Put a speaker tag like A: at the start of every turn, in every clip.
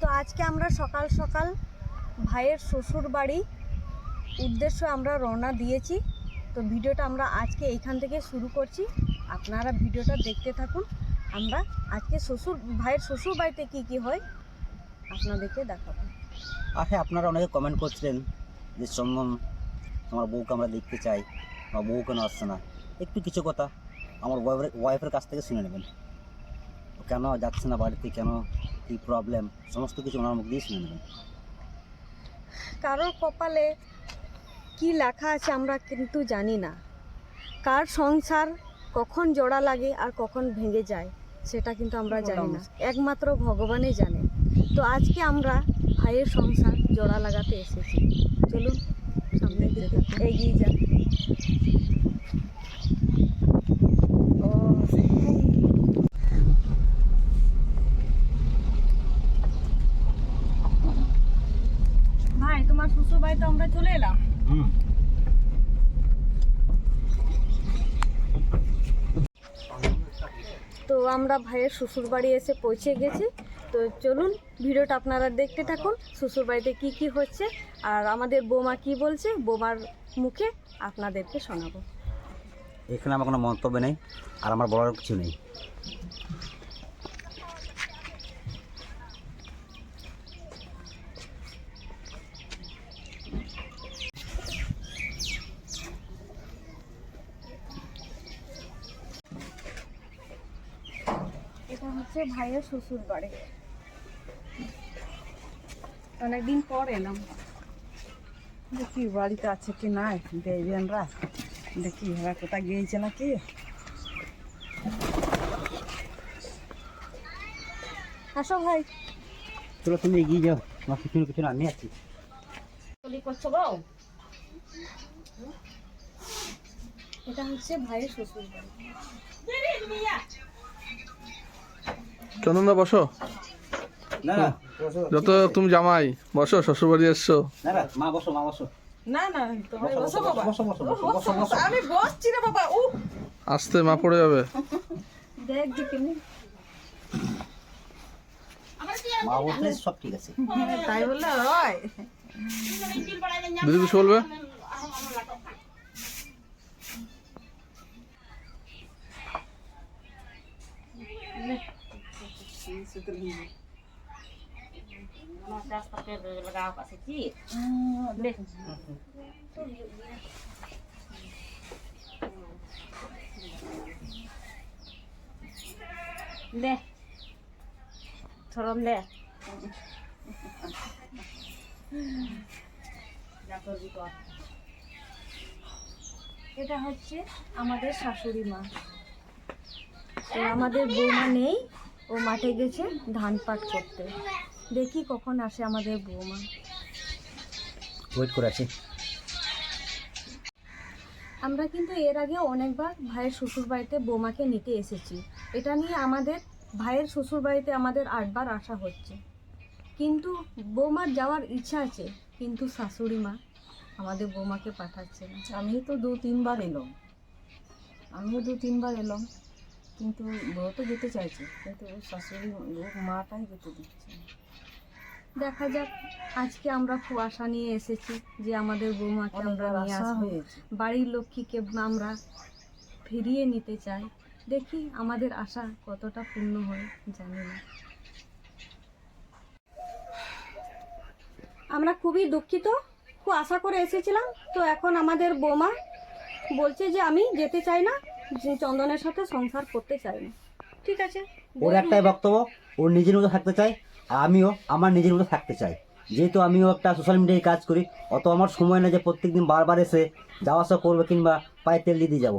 A: তো আজকে আমরা সকাল সকাল ভাইয়ের শ্বশুর বাড়ি উদ্দেশ্য আমরা রওনা দিয়েছি। তো ভিডিওটা আমরা আজকে এইখান থেকে শুরু করছি। আপনারা ভিডিওটা দেখতে থাকুন। আমরা আজকে শ্বশুর, ভাইয়ের শ্বশুর বাড়িতে কী কী হয় আপনাদেরকে দেখাবো।
B: আর হ্যাঁ আপনারা অনেকে কমেন্ট করছিলেন যে চন্দন আমার বউকে আমরা দেখতে চাই আমার বউ কেন আসছে না। একটু কিছু কথা আমার ওয়াইফের কাছ থেকে শুনে নেবেন। কেন যাচ্ছে না বাড়িতে? কেন কি প্রবলেম সমস্ত কিছু ওনার মুখ দিয়ে শুনে নেবেন।
A: কারোর কপালে কি লেখা আছে আমরা কিন্তু জানি না। কার সংসার কখন জোড়া লাগে আর কখন ভেঙে যায় সেটা কিন্তু আমরা জানি না। একমাত্র ভগবানই জানে। তো আজকে আমরা ভাইয়ের সংসার জোড়া লাগাতে এসেছি। চলুন সামনে এগিয়ে যান ও ভাই তোমার শ্বশুর বাড়িতে আমরা চলে এলাম। তো আমরা ভাইয়ের শ্বশুর বাড়ি এসে পৌঁছে গেছি। তো চলুন ভিডিওটা আপনারা দেখতে থাকুন শ্বশুর বাড়িতে কী কী হচ্ছে আর আমাদের বৌমা কি বলছে বোমার মুখে আপনাদেরকে শোনাবো।
B: এখানে আমার কোনো মন্তব্য নেই আর আমার বলার কিছু নেই।
A: এটা হচ্ছে ভাইয়ের শ্বশুর বাড়ি অনেকদিন পর এলাম।
C: দেখি বাড়িতে আছে কি নাই? দেবেনরা দেখি এরা কোথায় গিয়েছে নাকি?
A: আসো ভাই।
B: চলো তুমি এগিয়ে যাও। তোমার পিছনে পিছনে আমি আছি।
A: এটা হচ্ছে ভাইয়ের শ্বশুর বাড়ি
D: চন্দনদা বসো। যত তুমি জামাই বসো শ্বশুরবাড়ি এসছো।
B: না না মা বসো মা বসো।
C: না না তোমরা
B: বসো,
C: বসো
B: বসো,
C: বাবা
B: বসো, বসো, বসো,
C: ও,
B: বসো, বসো।
C: আমি বসছি রে বাবা উ
D: আসতে মা পড়ে যাবে
A: দেখ দিকে নে।
B: মা বসলে সব ঠিক আছে
C: তাই বললে হয়
D: দিদি কিছু বলবে
A: দে থরম দে এটা হচ্ছে আমাদের শাশুড়ি মা। আমাদের বৌমা নেই। ও মাঠে গেছে ধান পাট করতে। দেখি কখন আসে আমাদের বৌমা।
B: ওয়েট করে আছি
A: আমরা কিন্তু এর আগে অনেকবার ভাইয়ের শ্বশুর বাড়িতে বৌমাকে নিতে এসেছি। এটা নিয়ে আমাদের ভাইয়ের শ্বশুর বাড়িতে আমাদের আটবার আসা হচ্ছে। কিন্তু বৌমার যাওয়ার ইচ্ছা আছে কিন্তু শাশুড়ি মা আমাদের বৌমাকে পাঠাচ্ছে না।
C: আমি তো দু তিনবার এলাম। আমিও দু তিনবার এলাম। কিন্তু বউ তো যেতে চাইছে কিন্তু শাশুড়ি মাটাই যেতে দিচ্ছে
A: দেখা যাক আজকে আমরা খুব আশা নিয়ে এসেছি যে আমাদের বৌমাকে আমরা নিয়ে
C: আশা
A: আসব। বাড়ির লক্ষ্মীকে আমরা ফিরিয়ে নিতে চাই। দেখি আমাদের আশা কতটা পূর্ণ হয় জানি না। আমরা খুবই দুঃখিত খুব আশা করে এসেছিলাম। তো এখন আমাদের বৌমা বলছে যে আমি যেতে চাই না। চন্দনের সাথে সংসার করতে চাই না ঠিক আছে
B: ওর একটাই বক্তব্য ওর নিজের মতো থাকতে চাই আর আমিও আমার নিজের মতো থাকতে চাই যেহেতু আমিও একটা সোশ্যাল মিডিয়ায় কাজ করি অত আমার সময় না যে প্রত্যেকদিন বারবার এসে যাওয়া আসা করব কিংবা পায়ে তেল দিয়ে দিয়ে যাব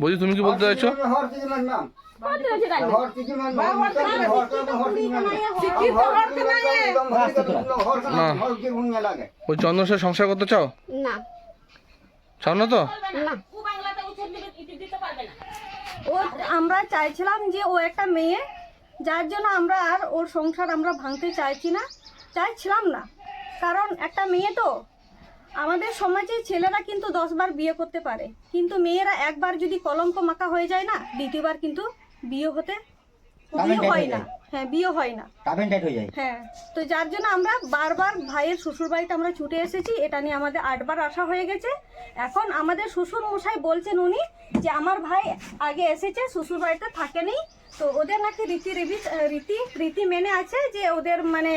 D: বলছি তুমি কি বলতে চাইছো না ওই চন্দনের সাথে সংসার করতে চাও
A: না
D: চাও তো?
A: আমরা চাইছিলাম যে ও একটা মেয়ে, যার জন্য আমরা আর ওর সংসার আমরা ভাঙতে চাইছি না। চাইছিলাম না। কারণ একটা মেয়ে তো, আমাদের সমাজে ছেলেরা কিন্তু দশবার বিয়ে করতে পারে। কিন্তু মেয়েরা একবার যদি কলঙ্ক মাখা হয়ে যায় না, দ্বিতীয়বার কিন্তু বিয়ে হতে বিয়ে হয় না। হ্যাঁ বিয়ে হয় না।
B: হয়ে যায়।
A: হ্যাঁ তো যার জন্য আমরা বারবার ভাইয়ের শ্বশুর বাড়িতে আমরা ছুটে এসেছি। এটা নিয়ে আমাদের আটবার আসা হয়ে গেছে। এখন আমাদের শ্বশুর মশাই বলছেন উনি যে আমার ভাই আগে এসেছে শ্বশুর বাড়িতে থাকেনি। তো ওদের নাকি রীতি রিবি রীতি রীতি মেনে আছে যে ওদের মানে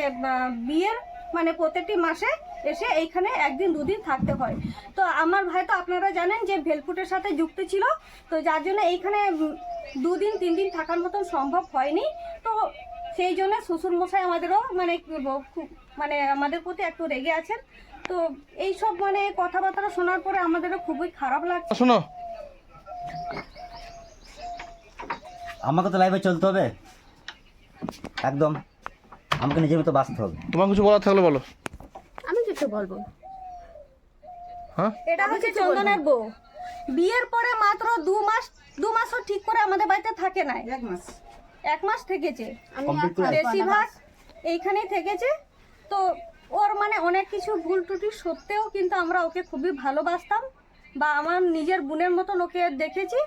A: বিয়ের মানে প্রত্যেকটি মাসে এসে এইখানে একদিন দুদিন থাকতে হয়। তো আমার ভাই তো আপনারা জানেন যে ভেলপুটের সাথে যুক্ত ছিল তো যার জন্য এইখানে দুদিন তিন দিন থাকার মতন সম্ভব হয়নি। তো সেই জন্য শ্বশুর মশাই আমাদেরও মানে কি বলব, খুব মানে আমাদের প্রতি একটু রেগে আছেন। তো এই সব মানে কথাবার্তা শোনার পরে আমাদেরও খুবই খারাপ লাগছে।
D: শোনো।
B: আমাকে তো লাইভে চলতে হবে। একদম। আমাকে নিজের মতো বাঁচতে হবে।
D: তোমার কিছু বলার থাকলে বলো।
E: আমি কিছু বলব।
D: হ্যাঁ?
A: এটা হচ্ছে চন্দনের বউ। বিয়ের পরে মাত্র দু মাস দু মাসও ঠিক করে আমাদের বাড়িতে থাকে নাই।
C: এক মাস।
A: এক মাস থেকেছে। বেশিরভাগ এইখানেই থেকেছে। তো ওর মানে অনেক কিছু ভুল ত্রুটি সত্ত্বেও কিন্তু আমরা ওকে খুবই ভালোবাসতাম বা আমার নিজের বোনের মতন ওকে দেখেছি।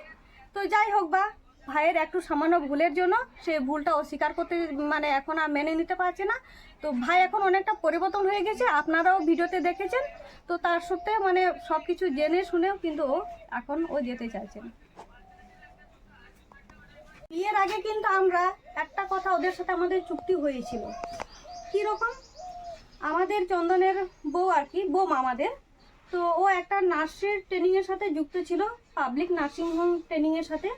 A: তো যাই হোক বা ভাইয়ের একটু সামান্য ভুলের জন্য সে ভুলটা অস্বীকার করতে মানে এখন আর মেনে নিতে পারছে না। তো ভাই এখন অনেকটা পরিবর্তন হয়ে গেছে, আপনারাও ভিডিওতে দেখেছেন। তো তার সত্ত্বে মানে সব কিছু জেনে শুনেও কিন্তু ও এখন ও যেতে চাইছে বিয়ের আগে কিন্তু আমরা একটা কথা ওদের সাথে আমাদের চুক্তি হয়েছিল। কীরকম? আমাদের চন্দনের বউ আর কি বউ আমাদের। তো ও একটা নার্সের ট্রেনিংয়ের সাথে যুক্ত ছিল পাবলিক নার্সিং হোম ট্রেনিং এর সাথে।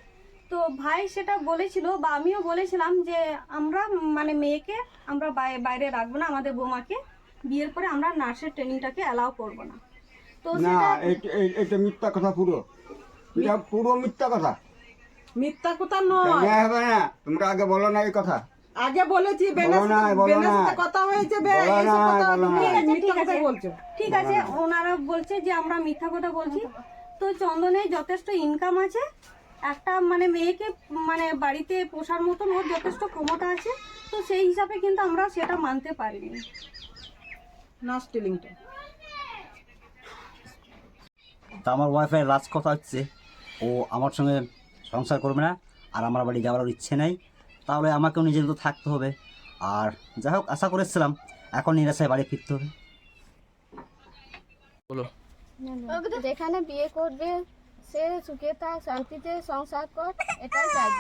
A: তো ভাই সেটা বলেছিল বা আমিও বলেছিলাম যে আমরা মানে মেয়েকে আমরা বাইরে রাখব না আমাদের বৌমাকে। বিয়ের পরে আমরা নার্সের ট্রেনিংটাকে অ্যালাউ করব না। তো
F: না এটা মিথ্যা কথা পুরো। এটা পুরো মিথ্যা কথা।
C: মিথ্যা কথা নয়।
F: হবে না? তোমরা আগে বলো না এই কথা।
C: আগে বলেছি কথা হয়েছে
A: ঠিক আছে। ঠিক আছে। ওনারা বলছে যে আমরা মিথ্যা কথা বলছি। তো চন্দনের যথেষ্ট ইনকাম আছে। একটা মানে মেয়েকে মানে বাড়িতে পোষার মতন ওর যথেষ্ট ক্ষমতা আছে তো সেই হিসাবে কিন্তু আমরা সেটা মানতে পারিনি।
C: টেলিংটা
B: তা আমার ওয়াইফের লাস্ট কথা হচ্ছে ও আমার সঙ্গে সংসার করবে না আর আমার বাড়ি যাওয়ার ইচ্ছে নেই তাহলে আমাকেও নিজের মতো থাকতে হবে। আর যাই হোক আশা করেছিলাম এখন নিরাশায় বাড়ি ফিরতে হবে।
D: বলো।
E: যেখানে বিয়ে করবে। সে সুখে থাক শান্তিতে সংসার কর এটাই চাইব।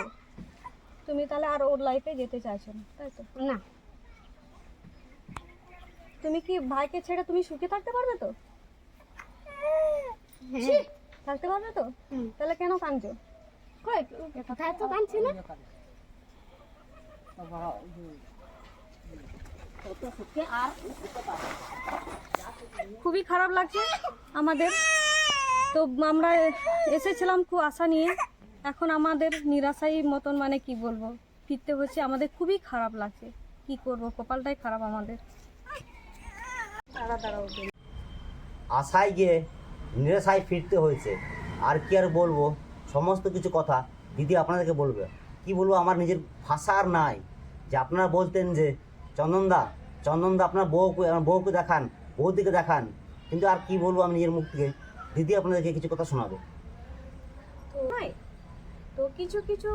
A: তুমি তাহলে আর ওর লাইফে যেতে চাইছো না তাই তো?
E: না।
A: তুমি কি ভাইকে ছেড়ে তুমি সুখে থাকতে পারবে তো?
E: হ্যাঁ।
A: থাকতে পারবে তো। তাহলে কেন কাঁদছো?
E: কই কোথায় তো কাঁদছি না।
A: খুবই খারাপ লাগছে আমাদের। তো আমরা এসেছিলাম খুব আশা নিয়ে। এখন আমাদের নিরাশাই মতন মানে কি বলব? ফিরতে হচ্ছে আমাদের খুবই খারাপ লাগছে। কি করব? কপালটাই খারাপ আমাদের।
B: আশায় গিয়ে, নিরাশায় ফিরতে হয়েছে। আর কি আর বলব? সমস্ত কিছু কথা দিদি আপনাদেরকে বলবে। কি বলব? আমার নিজের ভাষা আর নাই। যে আপনারা বলতেন যে চন্দনদা চন্দনদা আপনার বউকে বউকে দেখান, বৌদিকে দেখান। কিন্তু আর কি বলব আমি নিজের মুখ থেকে? দিদি আপনাদেরকে কিছু কথা শোনাবে।
A: তো কিছু কিছু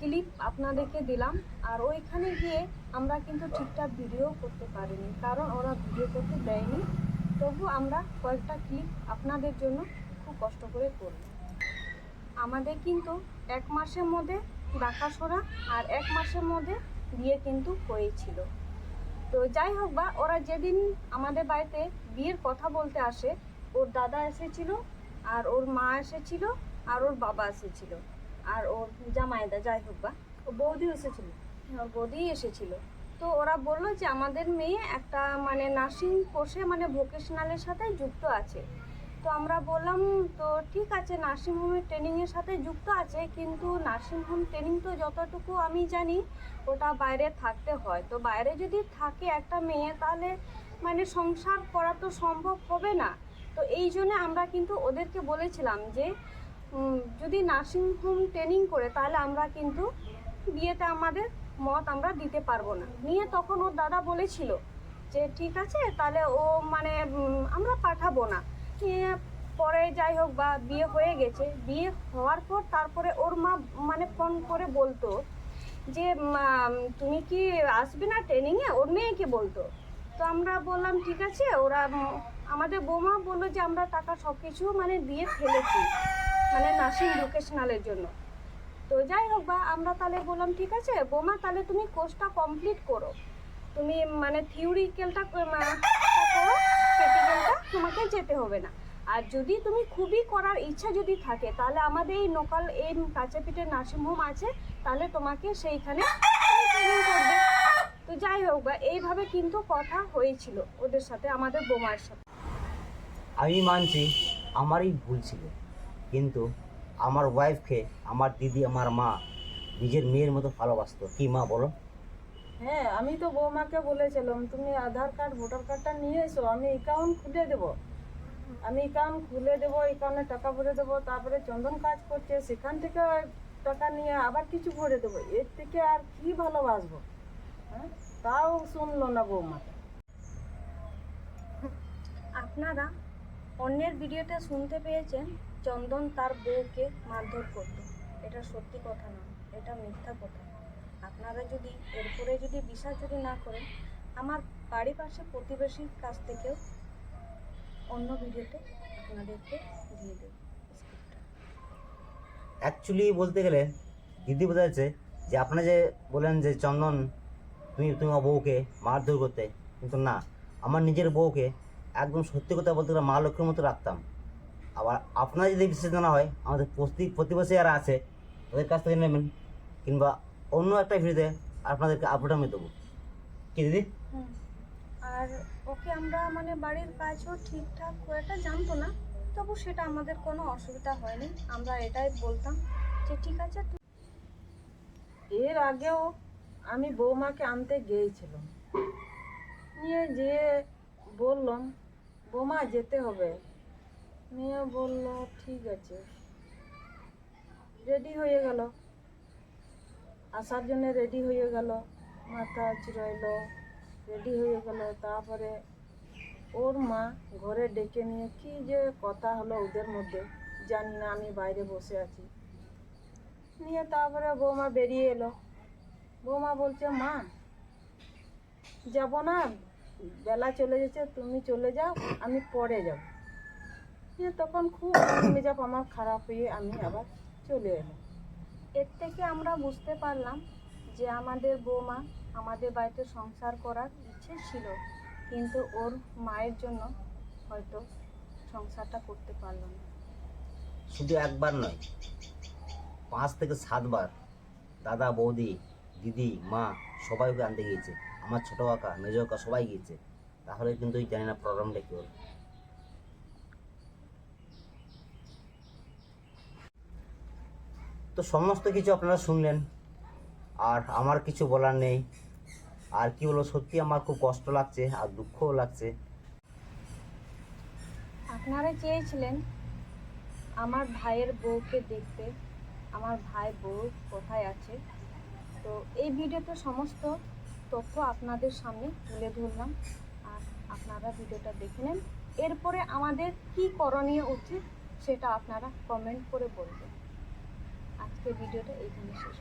A: ক্লিপ আপনাদেরকে দিলাম, আর ওইখানে গিয়ে আমরা কিন্তু ঠিকঠাক ভিডিও করতে পারিনি, কারণ ওরা ভিডিও করতে দেয়নি। তবু আমরা কয়েকটা ক্লিপ আপনাদের জন্য খুব কষ্ট করে করব। আমাদের কিন্তু এক মাসের মধ্যে দেখাশোনা আর এক মাসের মধ্যে বিয়ে কিন্তু হয়েছিল। তো যাই হোক বা, ওরা যেদিন আমাদের বাড়িতে বিয়ের কথা বলতে আসে ওর দাদা এসেছিল আর ওর মা এসেছিল আর ওর বাবা এসেছিল আর ওর জামাইদা যাই হোক বা ও বৌদি এসেছিল হ্যাঁ, বৌদি এসেছিল। তো ওরা বলল যে আমাদের মেয়ে একটা মানে নার্সিং কোর্সে মানে ভোকেশনালের সাথে যুক্ত আছে। তো আমরা বললাম তো ঠিক আছে নার্সিং হোমের ট্রেনিংয়ের সাথে যুক্ত আছে কিন্তু নার্সিং হোম ট্রেনিং তো যতটুকু আমি জানি ওটা বাইরে থাকতে হয়। তো বাইরে যদি থাকে একটা মেয়ে তাহলে মানে সংসার করা তো সম্ভব হবে না। তো এই জন্য আমরা কিন্তু ওদেরকে বলেছিলাম যে যদি নার্সিং হোম ট্রেনিং করে তাহলে আমরা কিন্তু বিয়েতে আমাদের মত আমরা দিতে পারব না। নিয়ে তখন ওর দাদা বলেছিল যে, ঠিক আছে, তাহলে ও মানে আমরা পাঠাবো না। পরে যাই হোক বা বিয়ে হয়ে গেছে। বিয়ে হওয়ার পর তারপরে ওর মা মানে ফোন করে বলতো যে তুমি কি আসবে না ট্রেনিংয়ে ওর মেয়েকে বলতো। তো আমরা বললাম, ঠিক আছে, ওরা আমাদের বৌমা বলল যে আমরা টাকা সব কিছু মানে দিয়ে ফেলেছি মানে নার্সিং ভোকেশনালের জন্য। তো যাই হোক বা, আমরা তাহলে বললাম, ঠিক আছে, বোমা, তাহলে তুমি কোর্সটা কমপ্লিট করো। তুমি মানে থিওরিক্যালটা করো তোমাকে যেতে হবে না। আর যদি তুমি খুবই করার ইচ্ছা যদি থাকে, তাহলে আমাদের এই লোকাল এই কাছেপিঠে নার্সিংহোম আছে, তাহলে তোমাকে সেইখানে তো যাই হোক বা, এইভাবে কিন্তু কথা হয়েছিল ওদের সাথে, আমাদের বোমার সাথে।
B: আমি মানছি আমারই ভুল ছিল। কিন্তু আমার ওয়াইফকে আমার দিদি আমার মা নিজের মেয়ের মতো ভালোবাসতো। কি মা বলো?
C: হ্যাঁ আমি তো বৌমাকে বলেছিলাম তুমি আধার কার্ড ভোটার কার্ডটা নিয়ে এসো আমি অ্যাকাউন্ট খুলে দেব। আমি অ্যাকাউন্ট খুলে দেবো অ্যাকাউন্টে টাকা ভরে দেবো তারপরে চন্দন কাজ করছে সেখান থেকে টাকা নিয়ে আবার কিছু ভরে দেবো। এর থেকে আর কি ভালোবাসবো? হ্যাঁ তাও শুনলো না বৌমাটা
A: আপনারা অন্যের ভিডিওতে শুনতে পেয়েছেন চন্দন তার বউকে মারধর করতো। এটা সত্যি কথা নয় এটা মিথ্যা কথা। আপনারা যদি এরপরে যদি বিশ্বাস যদি না করেন, আমার বাড়ির পাশে প্রতিবেশীর কাছ থেকেও অন্য ভিডিওতে আপনাদেরকে দিয়ে দেব
B: অ্যাকচুয়ালি বলতে গেলে দিদি বোঝাচ্ছে যে আপনারা যে বলেন যে চন্দন, তুমি তোমার বউকে মারধর করতে, কিন্তু না, আমার নিজের বউকে একদম সত্যি কথা বলতে গেলে মা লক্ষ্মীর মতো রাখতাম। আবার আপনার যদি বিশ্বাস হয়, আমাদের প্রতি প্রতিবেশী যারা আছে ওদের কাছ থেকে নেবেন, কিংবা অন্য একটা ভিডিওতে আপনাদেরকে আপলোড আমি দেবো। কি দিদি?
A: আর ওকে আমরা মানে বাড়ির কাজও ঠিকঠাক খুব একটা জানতো না, তবু সেটা আমাদের কোনো অসুবিধা হয়নি। আমরা এটাই বলতাম যে, ঠিক আছে
C: এর আগেও আমি বৌমাকে আনতে গিয়েছিলাম। নিয়ে যে বললাম বৌমা যেতে হবে। মেয়ে বলল, ঠিক আছে। রেডি হয়ে গেল। আসার জন্য রেডি হয়ে গেল। মাথা চুরাইলো, রেডি হয়ে গেল। তারপরে ওর মা ঘরে ডেকে নিয়ে, কি যে কথা হলো ওদের মধ্যে, জানি না, আমি বাইরে বসে আছি। নিয়ে তারপরে বৌমা বেরিয়ে এলো। বৌমা বলছে, মা, যাব না? বেলা চলে যাচ্ছে তুমি চলে যাও, আমি পরে যাব। নিয়ে তখন খুব মেজাব আমার খারাপ হয়ে আমি আবার চলে এলাম।
A: এর থেকে আমরা বুঝতে পারলাম যে আমাদের বৌমা আমাদের বাড়িতে সংসার করার ইচ্ছে ছিল, কিন্তু ওর মায়ের জন্য হয়তো সংসারটা করতে পারল না।
B: শুধু একবার নয়, পাঁচ থেকে সাতবার দাদা, বৌদি, দিদি, মা সবাই ওকে আনতে গিয়েছে। আমার ছোটো কাকা মেজ কাকা সবাই গিয়েছে। তাহলে কিন্তু জানি না প্রবলেমটা কী হলো তো সমস্ত কিছু আপনারা শুনলেন, আর আমার কিছু বলার নেই। আর কি বলব, সত্যি আমার খুব কষ্ট লাগছে, আর দুঃখও লাগছে।
A: আপনারা চেয়েছিলেন আমার ভাইয়ের বউকে দেখতে, আমার ভাই বউ কোথায় আছে। তো এই ভিডিওতে সমস্ত তথ্য আপনাদের সামনে তুলে ধরলাম। আর আপনারা ভিডিওটা দেখে নেন। এরপরে আমাদের কি করণীয় উচিত সেটা আপনারা কমেন্ট করে বলবেন। আজকে ভিডিওটা এইখানে শেষ